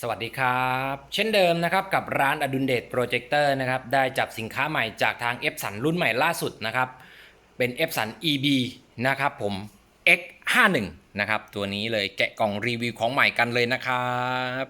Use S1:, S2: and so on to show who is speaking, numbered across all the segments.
S1: สวัสดีครับ เช่นเดิมนะครับกับร้านอดุลเดชโปรเจคเตอร์นะครับได้จับสินค้าใหม่จากทางเอฟสันรุ่นใหม่ล่าสุดนะครับเป็นเอฟสัน EB นะครับผม X51 นะครับตัวนี้เลยแกะกล่องรีวิวของใหม่กันเลยนะครับ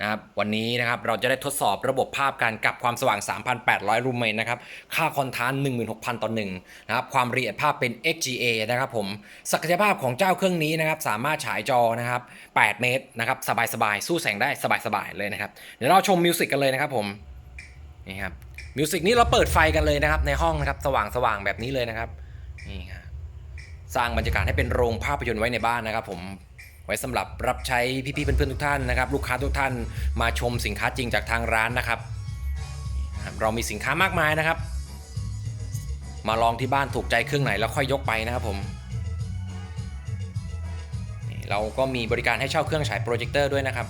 S1: นะครับวันนี้นะครับเราจะได้ทดสอบระบบภาพการกับความสว่าง 3,800 รูเมนนะครับค่าคอนทาสต์16,000 ต่อ1นะครับความละเอียดภาพเป็น XGA นะครับผมศักยภาพของเจ้าเครื่องนี้นะครับสามารถฉายจอนะครับ8เมตรนะครับสบายๆ สู้แสงได้สบายๆเลยนะครับเดี๋ยวเราชมมิวสิกกันเลยนะครับผมนี่ครับมิวสิกนี้เราเปิดไฟกันเลยนะครับในห้องนะครับสว่างๆแบบนี้เลยนะครับนี่ครับสร้างบรรยากาศให้เป็นโรงภาพยนตร์ไว้ในบ้านนะครับผม ไว้สำหรับรับใช้พี่ๆเพื่อนๆทุกท่านนะครับลูกค้าทุกท่านมาชมสินค้าจริงจากทางร้านนะครับเรามีสินค้ามากมายนะครับ มาลองที่บ้านถูกใจเครื่องไหนแล้วค่อยยกไปนะครับผมเราก็มีบริการให้เช่าเครื่องฉายโปรเจคเตอร์ด้วยนะครับ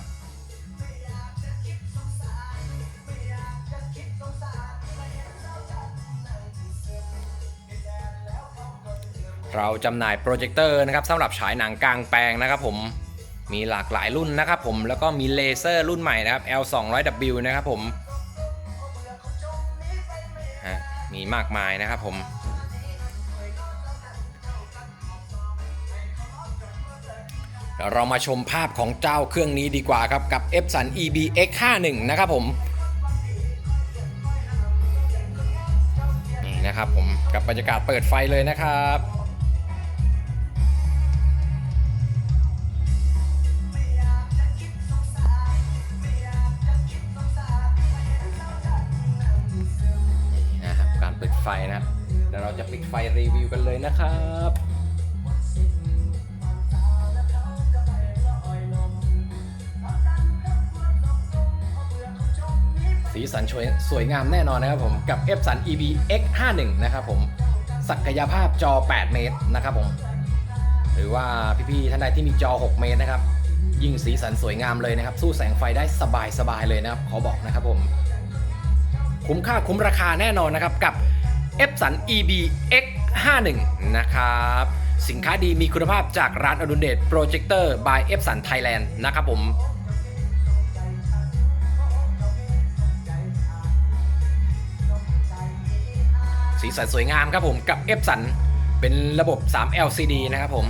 S1: เราจำหน่ายโปรเจคเตอร์นะครับสำหรับฉายหนังกลางแปลงนะครับผมมีหลากหลายรุ่นนะครับผมแล้วก็มีเลเซอร์รุ่นใหม่นะครับ L 2 0 0 W นะครับผมมีมากมายนะครับผมเดี๋ยวเรามาชมภาพของเจ้าเครื่องนี้ดีกว่าครับ กับ e p s o n EB X51 นะครับผมนี่นะครับผมกับบรรยากาศเปิดไฟเลยนะครับ นะเดี๋ยวเราจะปิดไฟรีวิวกันเลยนะครับสีสันสวยสวยงามแน่นอนนะครับผมกับ f อ a n EB X51 นะครับผมศักยภาพจอ 8 เมตรนะครับผม หรือว่าพี่ๆท่านใดที่มีจอ 6 เมตรนะครับ ยิ่งสีสันสวยงามเลยนะครับ สู้แสงไฟได้สบายๆเลยนะครับขอบอกนะครับผม คุ้มค่าคุ้มราคาแน่นอนนะครับกับ e p s o n EB X51 นะครับ สินค้าดีมีคุณภาพจากร้านอดุลเดชโปรเจคเตอร์ by e p s o n Thailand นะครับผมสีสันสวยงามครับผมกับ e p s o n เป็นระบบ 3 LCD นะครับผม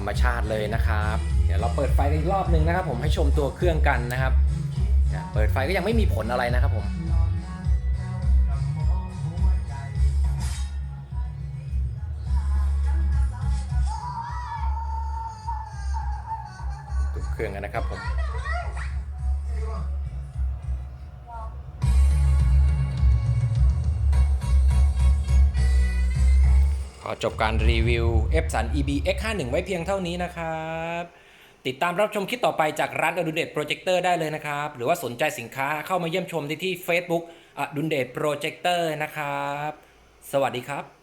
S1: รรมชาติเลยนะครับ เดี๋ยวเราเปิดไฟกันอีกรอบหนึ่งนะครับ ผมให้ชมตัวเครื่องกันนะครับเนี่ยเปิดไฟก็ยังไม่มีผลอะไรนะครับผมดูเครื่องกันนะครับผม อจบการรีวิว f อ a n EB X51 ไว้เพียงเท่านี้นะครับ ติดตามรับชมคลิปต่อไปจากร้านอดุลเดชโปรเจคเตอร์ได้เลยนะครับ หรือว่าสนใจสินค้าเข้ามาเยี่ยมชมได้ที่ Facebook อดุลเดชโปรเจคเตอร์นะครับ สวัสดีครับ